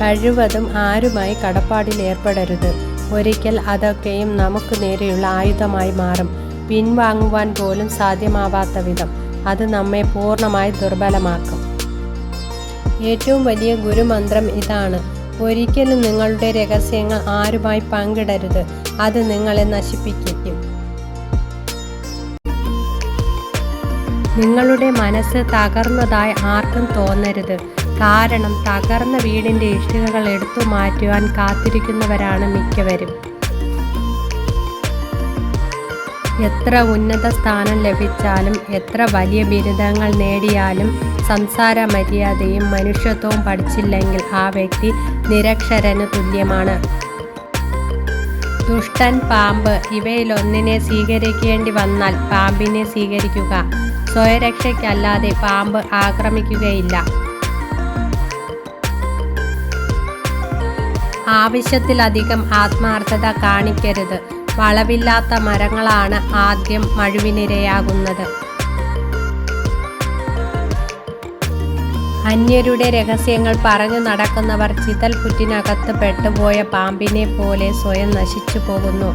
കഴിവതും ആരുമായി കടപ്പാടിലേർപ്പെടരുത്. ഒരിക്കൽ അതൊക്കെയും നമുക്ക് നേരെയുള്ള ആയുധമായി മാറും. പിൻവാങ്ങുവാൻ പോലും സാധ്യമാവാത്ത വിധം അത് നമ്മെ പൂർണമായി ദുർബലമാക്കും. ഏറ്റവും വലിയ ഗുരുമന്ത്രം ഇതാണ്. ഒരിക്കലും നിങ്ങളുടെ രഹസ്യങ്ങൾ ആരുമായി പങ്കിടരുത്. അത് നിങ്ങളെ നശിപ്പിക്കും. നിങ്ങളുടെ മനസ്സ് തകർന്നതായി ആർക്കും തോന്നരുത്. കാരണം തകർന്ന വീടിന്റെ ഇഷ്ടികകൾ എടുത്തു മാറ്റുവാൻ കാത്തിരിക്കുന്നവരാണ് മിക്കവരും. എത്ര ഉന്നത സ്ഥാനം ലഭിച്ചാലും എത്ര വലിയ ബിരുദങ്ങൾ നേടിയാലും സംസാര മര്യാദയും മനുഷ്യത്വവും പഠിച്ചില്ലെങ്കിൽ ആ വ്യക്തി നിരക്ഷരന് തുല്യമാണ്. ദുഷ്ടൻ പാമ്പ് ഇവയിലൊന്നിനെ സ്വീകരിക്കേണ്ടി വന്നാൽ പാമ്പിനെ സ്വീകരിക്കുക. സ്വയരക്ഷയ്ക്കല്ലാതെ പാമ്പ് ആക്രമിക്കുകയില്ല. ആവശ്യത്തിലധികം ആത്മാർത്ഥത കാണിക്കരുത്. വളവില്ലാത്ത മരങ്ങളാണ് ആദ്യം മഴുവിനിരയാകുന്നത്. അന്യരുടെ രഹസ്യങ്ങൾ പറഞ്ഞു നടക്കുന്നവർ ചിതൽ പുറ്റിനകത്ത് പെട്ടുപോയ പാമ്പിനെ പോലെ സ്വയം നശിച്ചു പോകുന്നു